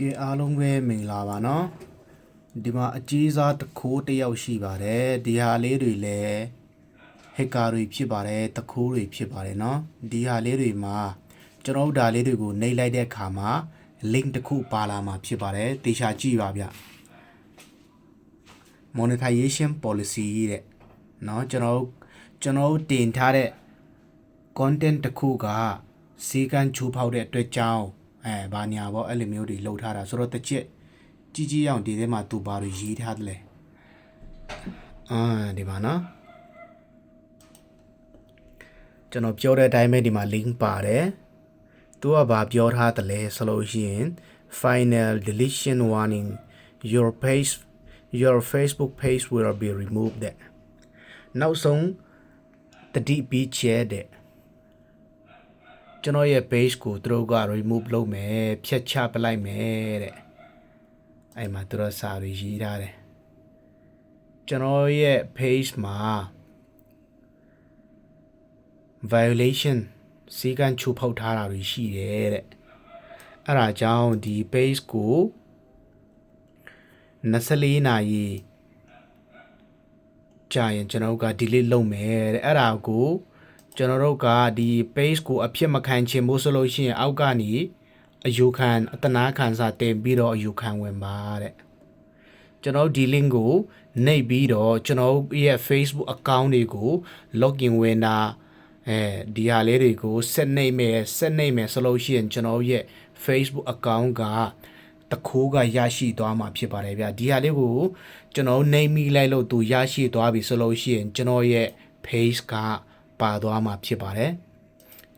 ကဲအားလုံးပဲမင်္ဂလာပါเนาะဒီမှာအကြီးစားတခိုးတစ်ယောက်ရှိပါတယ်ဒီဟာလေးတွေလည်းဟက်ကာတွေဖြစ်ပါတယ်တခိုးတွေဖြစ်ပါတယ်เนาะဒီဟာလေးတွေမှာကျွန်တော်တို့ဒါလေးတွေကိုနှိပ်လိုက်တဲ့အခါမှာ link တစ်ခုပါလာမှာဖြစ်ပါတယ်တေချာကြည့်ပါဗျ monetization policy တဲ့เนาะကျွန်တော်တို့ကျွန်တော်တို့တင်ထားတဲ့ content တစ်ခုကစီကံချိုးဖောက်တဲ့အတွက်ကြောင့် အဲဘာညာပေါ့အဲ့လိုမျိုးတွေလှုပ်ထားတာဆိုတော့တစ်ချက်ကြီးကြီးအောင်ဒီထဲမှာသူဘာတွေရေးထားတယ်လဲအာဒီမှာနော်ကျွန်တော်ပြောတဲ့အတိုင်းပဲဒီမှာ link ပါတယ်သူကဘာပြောထားတယ်လဲဆိုလို့ရှိရင် final deletion warning your page your facebook page will be removed တဲ့နောက်ဆုံးတတိပြီးချဲတဲ့ ကျွန်တော်ရဲ့ page ကိုသူတို့က remove လုပ်မယ်ဖြတ်ချပလိုက်မယ်တဲ့အဲ့မှာသူတို့စာတွေရေးထားတယ်ကျွန်တော်ရဲ့ page မှာ violation စီကံချိုးဖောက်ထားတာတွေရှိတယ်တဲ့အဲ့ဒါကြောင့်ဒီ page ကို24နာရီကြာရင်ကျွန်တော်တို့က delete လုပ်မယ်တဲ့အဲ့ဒါကို ကျွန်တော်တို့ကဒီ page ကိုအဖြစ်မခံချင်ဘူးဆိုလို့ရှိရင်အောက်ကနေအယူခံအတနာခံစာတင်ပြီးတော့အယူခံဝင်ပါတဲ့ကျွန်တော်တို့ဒီ link ကိုနှိပ်ပြီးတော့ကျွန်တော်တို့ရဲ့ Facebook account တွေကို login ဝင်တာအဲဒီဟာလေးတွေကို set နှိပ်မယ် set နှိပ်မယ်ဆိုလို့ရှိရင်ကျွန်တော်တို့ရဲ့ Facebook account ကတခိုးကရရှိသွားမှာဖြစ်ပါတယ်ဗျဒီဟာလေးကိုကျွန်တော်နှိပ်မိလိုက်လို့သူရရှိသွားပြီဆိုလို့ရှိရင်ကျွန်တော်ရဲ့ page က ပါသွားမှာဖြစ်ပါတယ်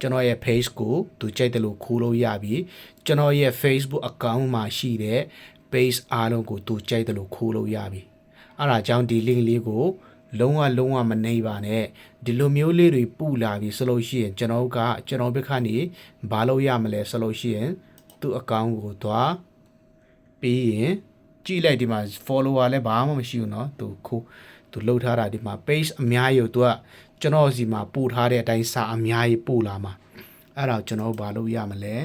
ကျွန်တော်ရဲ့ page ကိုသူကြိုက်တယ်လို့ခိုးလို့ရပြီကျွန်တော်ရဲ့ Facebook account မှာရှိတဲ့ page အားလုံးကိုသူကြိုက်တယ်လို့ခိုးလို့ရပြီအဲ့ဒါကြောင့်ဒီ link လေးကိုလုံးဝလုံးဝမနှိပ်ပါနဲ့ဒီလိုမျိုးလေးတွေပူလာပြီဆိုလို့ရှိရင်ကျွန်တော်ကကျွန်တော်ဘက်ကနေဘာလို့ရမလဲဆိုလို့ရှိရင်သူ့ account ကိုသွားပြီးရင်ကြည့်လိုက်ဒီမှာ follower လည်းဘာမှမရှိဘူးเนาะသူခိုး သူလှုပ်ထားတာဒီမှာ page အများကြီးကိုသူကကျွန်တော်စီမှာပို့ထားတဲ့အတိုင်းစာအများကြီးပို့လာမှာအဲ့ဒါကျွန်တော်ဘာလို့ရမလဲ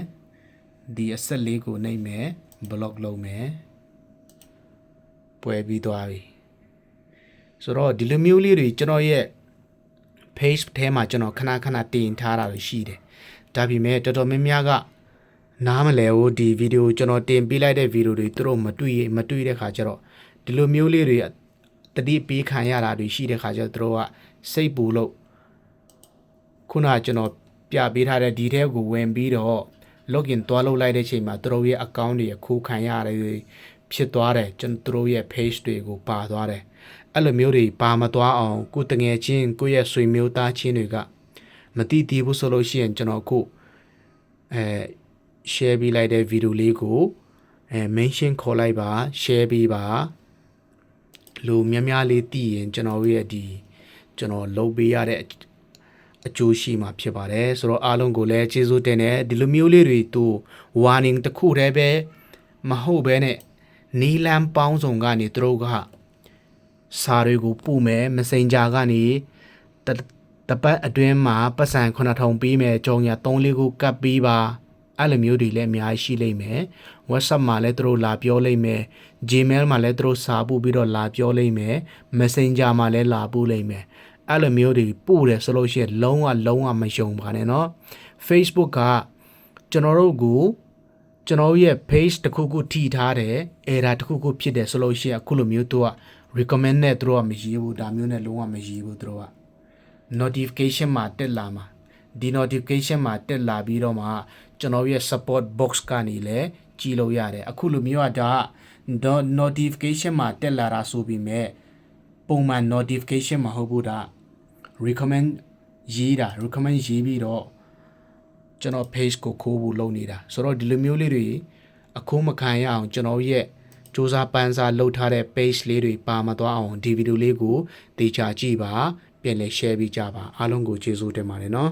ဒီအဆက်လေးကိုနှိပ်မယ် block လုပ်မယ်ပွဲပြီးသွားပြီဆိုတော့ဒီလိုမျိုးလေးတွေကျွန်တော်ရဲ့ page ထဲမှာကျွန်တော်ခဏခဏတင်ထားတာရှိတယ်ဒါပေမဲ့တော်တော်များများကနားမလဲဘူးဒီဗီဒီယိုကျွန်တော်တင်ပေးလိုက်တဲ့ဗီဒီယိုတွေသူတို့မတွေ့ရမတွေ့တဲ့ခါကျတော့ဒီလိုမျိုးလေးတွေ တတိပေးခံရတာတွေရှိတဲ့ခါကျတော့သူတို့ကစိတ်ပူလို့ခုနကကျွန်တော်ပြပေးထားတဲ့ဒီထဲကိုဝင်ပြီးတော့ login သွားလုပ်လိုက်တဲ့ချိန်မှာသူတို့ရဲ့ account တွေခိုးခံရတယ်ဖြစ်သွားတယ်ကျွန်တော်တို့ရဲ့ page တွေကိုပါသွားတယ်အဲ့လိုမျိုးတွေပါမသွားအောင်ကိုတငယ်ချင်းကိုရဲ့ဆွေမျိုးသားချင်းတွေကမတိတီးဘူးဆိုလို့ရှိရင်ကျွန်တော်ခုအဲ share ပေးလိုက်တဲ့ video လေးကိုအဲ mention ခေါ်လိုက်ပါ share ပေးပါ လူများများလေးတည်ရင်ကျွန်တော်ရဲ့ဒီကျွန်တော်လုပ်ပေးရတဲ့အကျိုးရှိမှာဖြစ်ပါတယ်ဆိုတော့အားလုံးကိုလည်းကျေးဇူးတင်တယ်ဒီလိုမျိုးလေးတွေသူ warning တစ်ခုတည်းပဲမဟုတ်ဘဲနဲ့နီလန်ပေါင်းစုံကနေသူတို့ကစာတွေကိုပို့မယ် messenger ကနေတပတ်အတွင်းမှာပတ်စံ9000ပေးမယ်ကြောင်ရ3လေးကိုကတ်ပေးပါ အဲ့လိုမျိုးတွေလည်းအများကြီးရှိလိမ့်မယ် WhatsApp မှာလည်းသူတို့လာပြောလိမ့်မယ် Gmail မှာလည်းသူတို့စာပို့ပြီးတော့လာပြောလိမ့်မယ် Messenger မှာလည်းလာပို့လိမ့်မယ်အဲ့လိုမျိုးတွေပို့တယ်ဆိုလို့ရှိရင်လုံးဝလုံးဝမယုံပါနဲ့เนาะ Facebook ကကျွန်တော်တို့ကိုကျွန်တော်ရဲ့ page တစ်ခုခုထိထားတယ် error တစ်ခုခုဖြစ်တယ်ဆိုလို့ရှိရင်အခုလိုမျိုးသူက recommend နဲ့သူတို့ကမရေးဘူးဒါမျိုးနဲ့လုံးဝမရေးဘူးသူတို့က notification မှာတက်လာမှာ ဒီ notification မှာတက်လာပြီးတော့မှကျွန်တော်ရဲ့ support box ကနေလည်းကြည့်လို့ရတယ်အခုလိုမျိုးကဒါ notification မှာတက်လာတာဆိုပြီးမဲ့ပုံမှန် notification မဟုတ်ဘူးဒါ recommend ရေးတာ recommend ရေးပြီးတော့ကျွန်တော် page ကိုခိုးဖို့လုပ်နေတာဆိုတော့ဒီလိုမျိုးလေးတွေအခိုးမခံရအောင်ကျွန်တော်ရဲ့စူးစမ်းပန်းစားလုပ်ထားတဲ့ page လေးတွေပါမသွားအောင်ဒီဗီဒီယိုလေးကိုတေချာကြည့်ပါပြန်လည် share ပေးကြပါအားလုံးကိုကျေးဇူးတင်ပါတယ်နော်